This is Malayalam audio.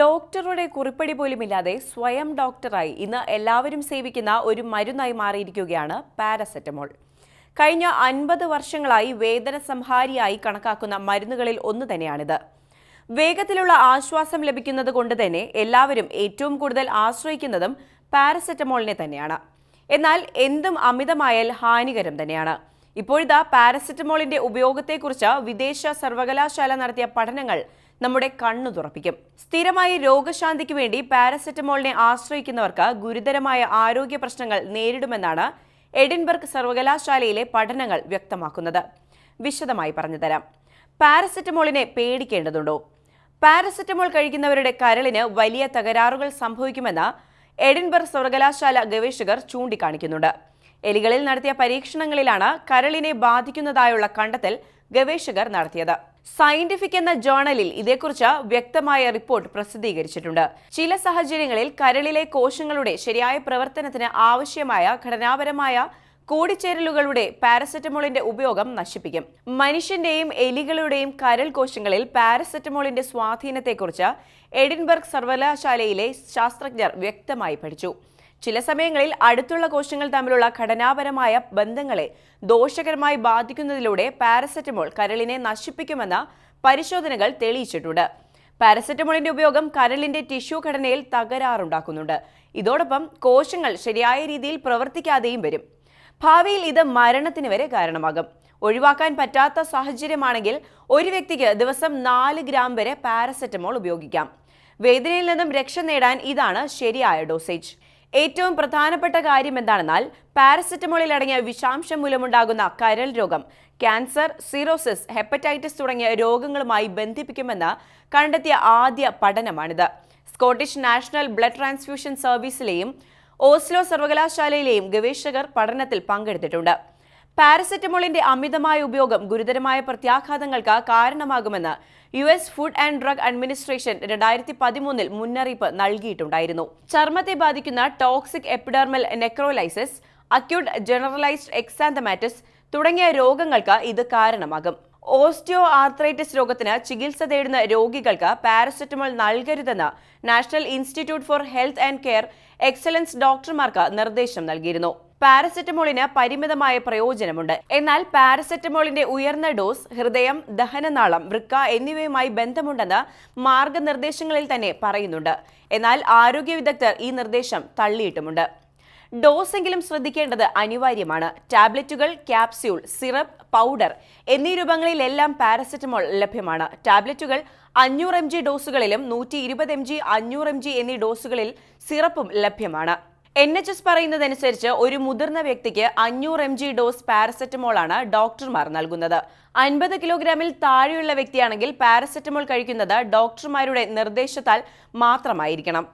ഡോക്ടറുടെ കുറിപ്പടി പോലുമില്ലാതെ സ്വയം ഡോക്ടറായി ഇന്ന് എല്ലാവരും സേവിക്കുന്ന ഒരു മരുന്നായി മാറിയിരിക്കുകയാണ് പാരസെറ്റമോൾ. കഴിഞ്ഞ അൻപത് വർഷങ്ങളായി വേദന സംഹാരിയായി കണക്കാക്കുന്ന മരുന്നുകളിൽ ഒന്ന് തന്നെയാണിത്. വേഗത്തിലുള്ള ആശ്വാസം ലഭിക്കുന്നത് കൊണ്ട് തന്നെ എല്ലാവരും ഏറ്റവും കൂടുതൽ ആശ്രയിക്കുന്നതും പാരസെറ്റമോളിനെ തന്നെയാണ്. എന്നാൽ എന്തും അമിതമായാൽ ഹാനികരം തന്നെയാണ്. ഇപ്പോഴിതാ പാരസെറ്റമോളിന്റെ ഉപയോഗത്തെക്കുറിച്ച് വിദേശ സർവകലാശാല നടത്തിയ പഠനങ്ങൾ നമ്മുടെ കണ്ണു തുറപ്പിക്കും. സ്ഥിരമായി രോഗശാന്തിക്ക് വേണ്ടി പാരസെറ്റമോളിനെ ആശ്രയിക്കുന്നവർക്ക് ഗുരുതരമായ ആരോഗ്യ പ്രശ്നങ്ങൾ നേരിടുമെന്നാണ് എഡിൻബർഗ് സർവകലാശാലയിലെ പഠനങ്ങൾ വ്യക്തമാക്കുന്നത്. വിശദമായി പറഞ്ഞുതരാം പാരസെറ്റമോളിനെ പേടിക്കേണ്ടതുണ്ടോ? പാരസെറ്റമോൾ കഴിക്കുന്നവരുടെ കരളിന് വലിയ തകരാറുകൾ സംഭവിക്കുമെന്ന് എഡിൻബർഗ് സർവകലാശാല ഗവേഷകർ ചൂണ്ടിക്കാണിക്കുന്നുണ്ട്. എലികളിൽ നടത്തിയ പരീക്ഷണങ്ങളിലാണ് കരളിനെ ബാധിക്കുന്നതായുള്ള കണ്ടെത്തൽ ഗവേഷകർ നടത്തിയത്. സയന്റിഫിക് എന്ന ജേണലിൽ ഇതേക്കുറിച്ച് വ്യക്തമായ റിപ്പോർട്ട് പ്രസിദ്ധീകരിച്ചിട്ടുണ്ട്. ചില സാഹചര്യങ്ങളിൽ കരളിലെ കോശങ്ങളുടെ ശരിയായ പ്രവർത്തനത്തിന് ആവശ്യമായ ഘടനാപരമായ കൂടിച്ചേരലുകളുടെ പാരസെറ്റമോളിന്റെ ഉപയോഗം നശിപ്പിക്കും. മനുഷ്യന്റെയും എലികളുടെയും കരൾ കോശങ്ങളിൽ പാരസെറ്റമോളിന്റെ സ്വാധീനത്തെക്കുറിച്ച് എഡിൻബർഗ് സർവകലാശാലയിലെ ശാസ്ത്രജ്ഞർ വ്യക്തമായി പഠിച്ചു. ചില സമയങ്ങളിൽ അടുത്തുള്ള കോശങ്ങൾ തമ്മിലുള്ള ഘടനാപരമായ ബന്ധങ്ങളെ ദോഷകരമായി ബാധിക്കുന്നതിലൂടെ പാരസെറ്റമോൾ കരളിനെ നശിപ്പിക്കുമെന്ന പരിശോധനകൾ തെളിയിച്ചിട്ടുണ്ട്. പാരസെറ്റമോളിന്റെ ഉപയോഗം കരളിന്റെ ടിഷ്യൂ ഘടനയിൽ തകരാറുണ്ടാക്കുന്നുണ്ട്. ഇതോടൊപ്പം കോശങ്ങൾ ശരിയായ രീതിയിൽ പ്രവർത്തിക്കാതെയും വരും. ഭാവിയിൽ ഇത് മരണത്തിന് വരെ കാരണമാകും. ഒഴിവാക്കാൻ പറ്റാത്ത സാഹചര്യമാണെങ്കിൽ ഒരു വ്യക്തിക്ക് ദിവസം നാല് ഗ്രാം വരെ പാരസെറ്റമോൾ ഉപയോഗിക്കാം. വേദനയിൽ നിന്നും രക്ഷ നേടാൻ ഇതാണ് ശരിയായ ഡോസേജ്. ഏറ്റവും പ്രധാനപ്പെട്ട കാര്യം എന്താണെന്നാൽ പാരസെറ്റമോളിൽ അടങ്ങിയ വിഷാംശം മൂലമുണ്ടാകുന്ന കരൾ രോഗം. ക്യാൻസർ സിറോസിസ് ഹെപ്പറ്റൈറ്റിസ് തുടങ്ങിയ രോഗങ്ങളുമായി ബന്ധിപ്പിക്കുമെന്ന് കണ്ടെത്തിയ ആദ്യ പഠനമാണിത്. സ്കോട്ടിഷ് നാഷണൽ ബ്ലഡ് ട്രാൻസ്ഫ്യൂഷൻ സർവീസിലെയും ഓസ്ലോ സർവകലാശാലയിലെയും ഗവേഷകർ പഠനത്തിൽ പങ്കെടുത്തിട്ടുണ്ട്. പാരസെറ്റമോളിന്റെ അമിതമായ ഉപയോഗം ഗുരുതരമായ പ്രത്യാഘാതങ്ങൾക്ക് കാരണമാകുമെന്ന് U S food and drug administration രണ്ടായിരത്തി പതിമൂന്നിൽ മുന്നറിയിപ്പ് നൽകിയിട്ടുണ്ടായിരുന്നു. ചർമ്മത്തെ ബാധിക്കുന്ന toxic epidermal necrolysis acute generalised exanthematous തുടങ്ങിയ രോഗങ്ങൾക്ക് ഇത് കാരണമാകും. ഓസ്റ്റിയോ ആർത്രൈറ്റിസ് രോഗത്തിന് ചികിത്സ തേടുന്ന രോഗികൾക്ക് paracetamol നൽകരുതെന്ന് national institute for health and care excellence ഡോക്ടർമാർക്ക് നിർദ്ദേശം നൽകിയിരുന്നു. പാരസെറ്റമോളിന് പരിമിതമായ പ്രയോജനമുണ്ട്. എന്നാൽ പാരസെറ്റമോളിന്റെ ഉയർന്ന ഡോസ് ഹൃദയം ദഹനനാളം വൃക്ക എന്നിവയുമായി ബന്ധമുണ്ടെന്ന് മാർഗനിർദ്ദേശങ്ങളിൽ തന്നെ പറയുന്നുണ്ട്. എന്നാൽ ആരോഗ്യ വിദഗ്ധർ ഈ നിർദ്ദേശം തള്ളിയിട്ടുമുണ്ട്. ഡോസെങ്കിലും ശ്രദ്ധിക്കേണ്ടത് അനിവാര്യമാണ്. ടാബ്ലറ്റുകൾ ക്യാപ്സ്യൂൾ സിറപ്പ് പൗഡർ എന്നീ രൂപങ്ങളിലെല്ലാം പാരസെറ്റമോൾ ലഭ്യമാണ്. ടാബ്ലറ്റുകൾ അഞ്ഞൂറ് എം ജി ഡോസുകളിലും നൂറ്റി ഇരുപത് എം ജി അഞ്ഞൂറ് എം ജി എന്നീ ഡോസുകളിൽ സിറപ്പും ലഭ്യമാണ്. എൻ എച്ച് എസ് പറയുന്നതനുസരിച്ച് ഒരു മുതിർന്ന വ്യക്തിക്ക് അഞ്ഞൂറ് എം ജി ഡോസ് പാരസെറ്റമോൾ ആണ് ഡോക്ടർമാർ നൽകുന്നത്. അൻപത് കിലോഗ്രാമിൽ താഴെയുള്ള വ്യക്തിയാണെങ്കിൽ പാരസെറ്റമോൾ കഴിക്കുന്നത് ഡോക്ടർമാരുടെ നിർദ്ദേശത്താൽ മാത്രമായിരിക്കണം.